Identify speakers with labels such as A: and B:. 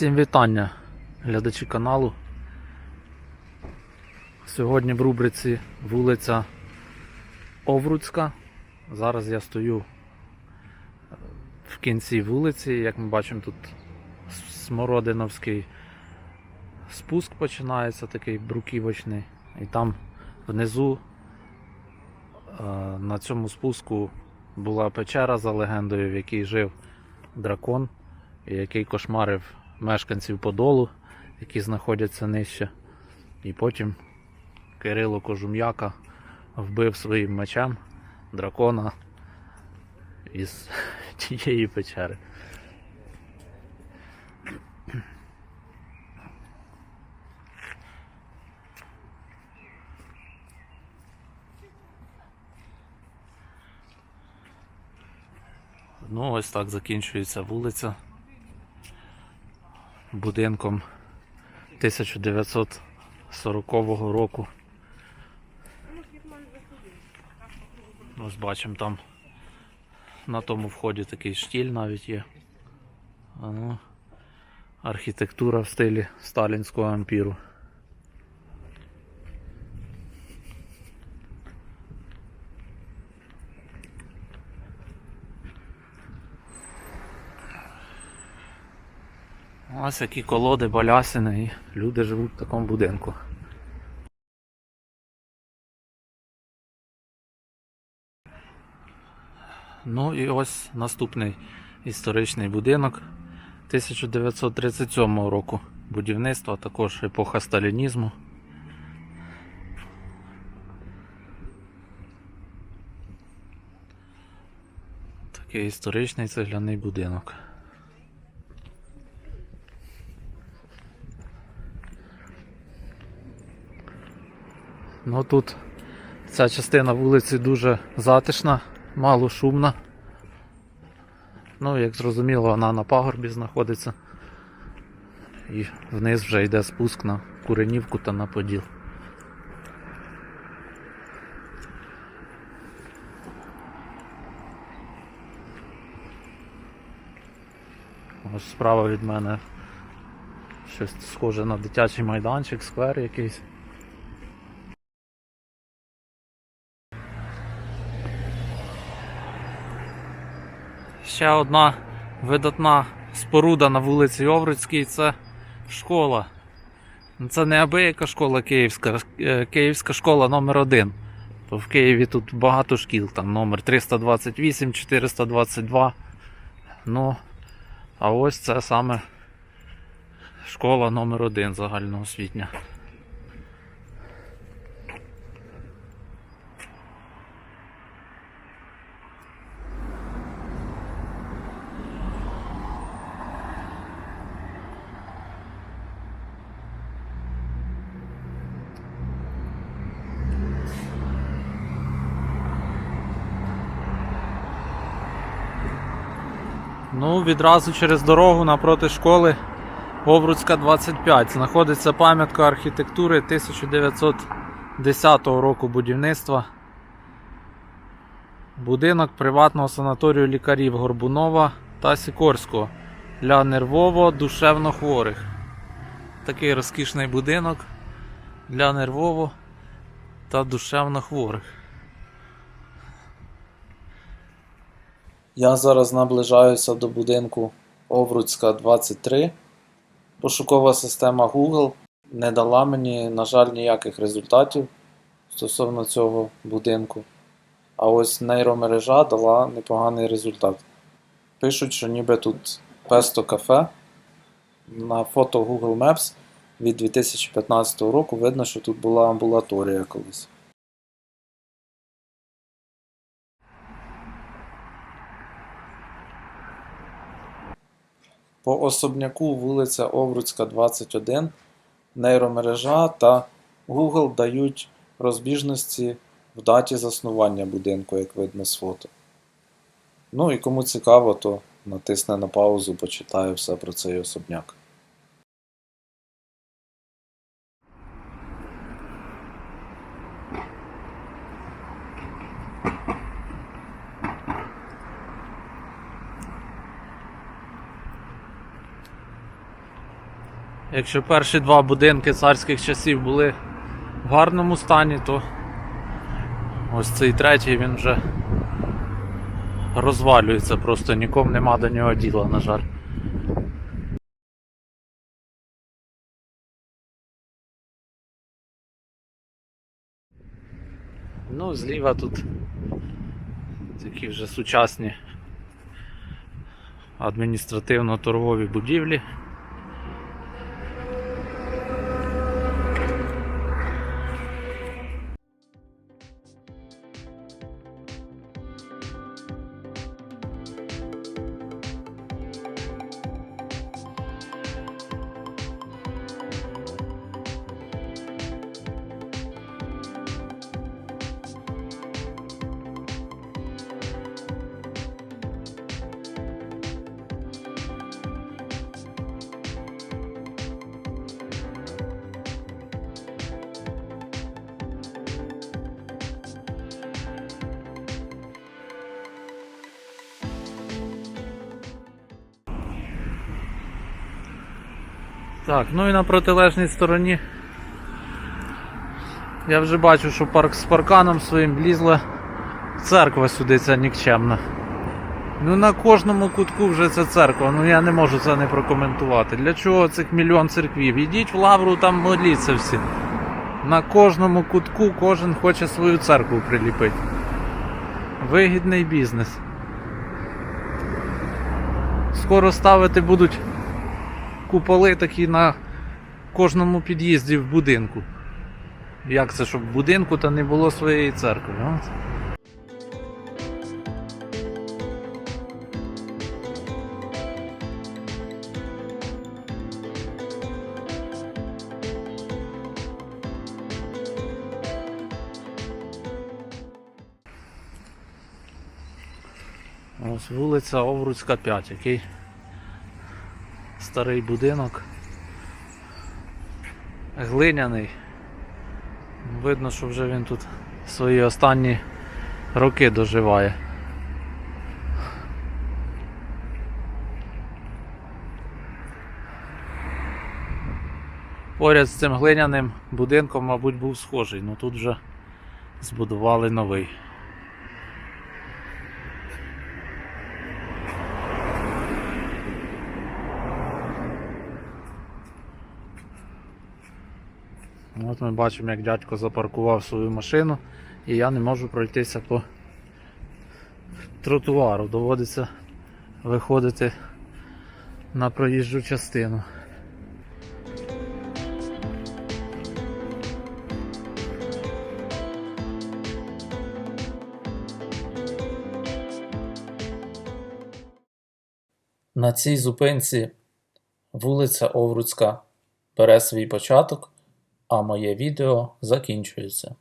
A: Всім вітання, глядачі каналу. Сьогодні в рубриці вулиця Овруцька. Зараз я стою в кінці вулиці. Як ми бачимо, тут Смородиновський спуск починається, такий бруківочний. І там внизу е, на цьому спуску була печера за легендою, в якій жив дракон, який кошмарив мешканців Подолу, які знаходяться нижче. І потім Кирило Кожум'яка вбив своїм мечем дракона із тієї печери. Ну, ось так закінчується вулиця будинком 1940 року. Ось бачимо там на тому вході такий штіль навіть є. Ну, архітектура в стилі сталінського ампіру. Ось які колоди, балясини і люди живуть в такому будинку. Ну і ось наступний історичний будинок 1937 року будівництва, також епоха сталінізму. Такий історичний цегляний будинок. Ну тут ця частина вулиці дуже затишна, мало шумна. Ну, як зрозуміло, вона на пагорбі знаходиться. І вниз вже йде спуск на Куренівку та на Поділ. Ось справа від мене щось схоже на дитячий майданчик, сквер якийсь. Ще одна видатна споруда на вулиці Овруцькій це школа. Це не абияка школа київська, е, київська школа номер 1 То в Києві тут багато шкіл, там номер 328, 422. Ну, а ось це саме школа номер 1 загальноосвітня. Ну, відразу через дорогу напроти школи Овруцька 25. Знаходиться пам'ятка архітектури 1910 року будівництва. Будинок приватного санаторію лікарів Горбунова та Сікорського для нервово-душевно хворих. Такий розкішний будинок для нервово та душевно хворих. Я зараз наближаюся до будинку Овруцька 23. Пошукова система Google не дала мені, на жаль, ніяких результатів стосовно цього будинку. А ось нейромережа дала непоганий результат. Пишуть, що ніби тут песто кафе. На фото Google Maps від 2015 року видно, що тут була амбулаторія колись. По особняку вулиця Овруцька 21 нейромережа та Google дають розбіжності в даті заснування будинку, як видно з фото. Ну і кому цікаво, то натисне на паузу, почитає все про цей особняк. Якщо перші два будинки царських часів були в гарному стані, то ось цей третій він вже розвалюється, просто нікому нема до нього діла, на жаль. Ну, зліва тут такі вже сучасні адміністративно-торгові будівлі. Так, ну і на протилежній стороні. Я вже бачу, що парк з парканом своїм влізла церква сюди, ця нікчемна. Ну на кожному кутку вже ця церква, ну я не можу це не прокоментувати. Для чого цих мільйон церквів? Ідіть в лавру, там моліться всі. На кожному кутку кожен хоче свою церкву приліпити. Вигідний бізнес. Скоро ставити будуть куполи такі на кожному під'їзді в будинку. Як це, щоб в будинку та не було своєї церкви? От. Ось вулиця Овруцька 5, який старий будинок. Глиняний. Видно, що вже він тут свої останні роки доживає. Поряд з цим глиняним будинком, мабуть, був схожий, але тут вже збудували новий. От ми бачимо, як дядько запаркував свою машину, і я не можу пройтися по тротуару. Доводиться виходити на проїжджу частину. На цій зупинці вулиця Овруцька бере свій початок, а моє відео закінчується.